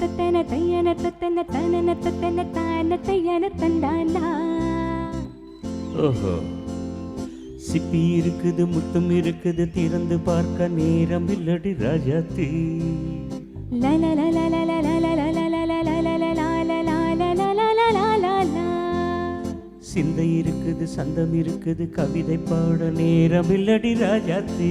தத்தன தையன தத்தன தனன தத்தன தான தையன தந்தானா ஓஹோ சிப்பி இருக்குது முத்தம் இருக்குது திறந்து பார்க்க நேரம் இல்லடி ராஜாத்தி சிந்தை இருக்குது சந்தம் இருக்குது கவிதை பாட நேரம் இல்லடி Rajathi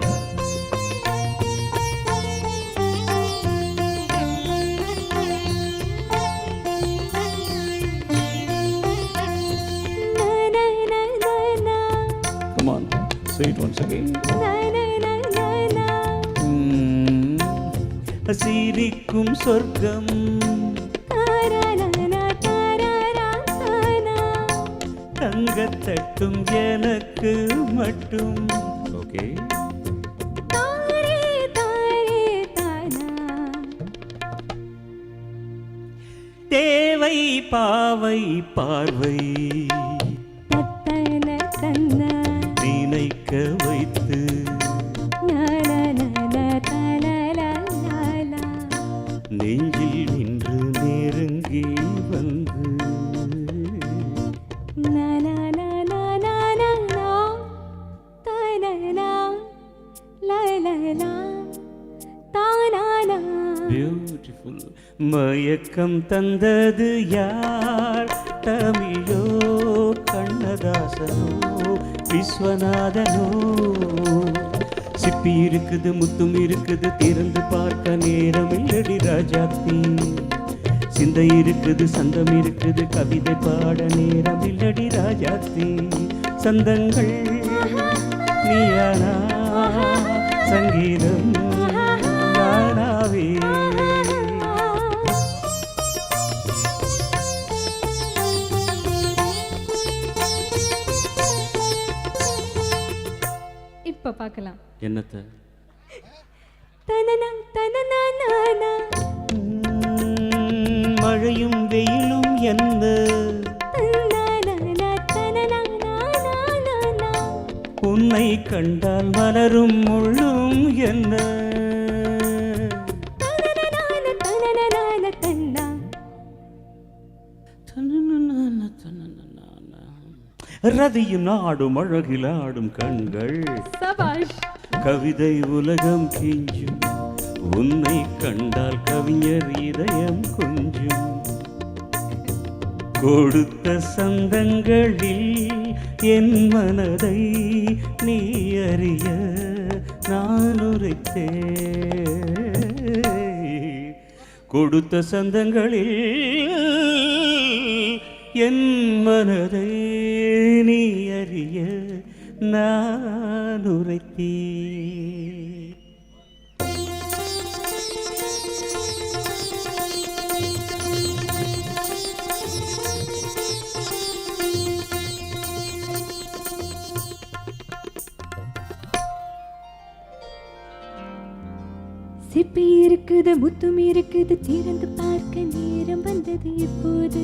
Come on, say it once again. சிரிக்கும் சொர்க்கம் hmm. தங்கத்தட்டும் எனக்கு மட்டும். ஓகே தேவை பாவை பார்வை. La la தானானா பியூட்டிஃபுல் மயக்கம் தந்தது யார்? தமிழோ கண்ணதாசனோ விஸ்வநாதனோ. சிப்பி இருக்குது முத்தும் இருக்குது திறந்து பார்க்க நேரம் இல்லடி ராஜாத்தி. சிந்தை இருக்குது சந்தம் இருக்குது கவிதை பாட நேரம் இல்லடி ராஜாத்தி. சந்தங்கள் நீயானா சங்கீதம் இப்போ பார்க்கலாம் என்னத்தை? மழையும் வெயிலும் என்ன? உன்னை கண்டால் மலரும் முள்ளும் என்ன? ரதியும் நாடும் அழகில் ஆடும் கண்கள். கவிதை உலகம் கெஞ்சும். உன்னை கண்டால் கவிஞர் இதயம் கொஞ்சும். கொடுத்த சந்தங்களில் என் மனதை நீ அறிய நான் கொடுத்த சந்தங்களில் என் மனதை நீ அறிய நான் உரைத்தே சிப்பி இருக்குது முத்தும் இருக்குது திறந்து பார்க்க நேரம் வந்தது இப்போது.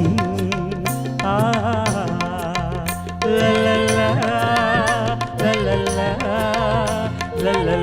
la la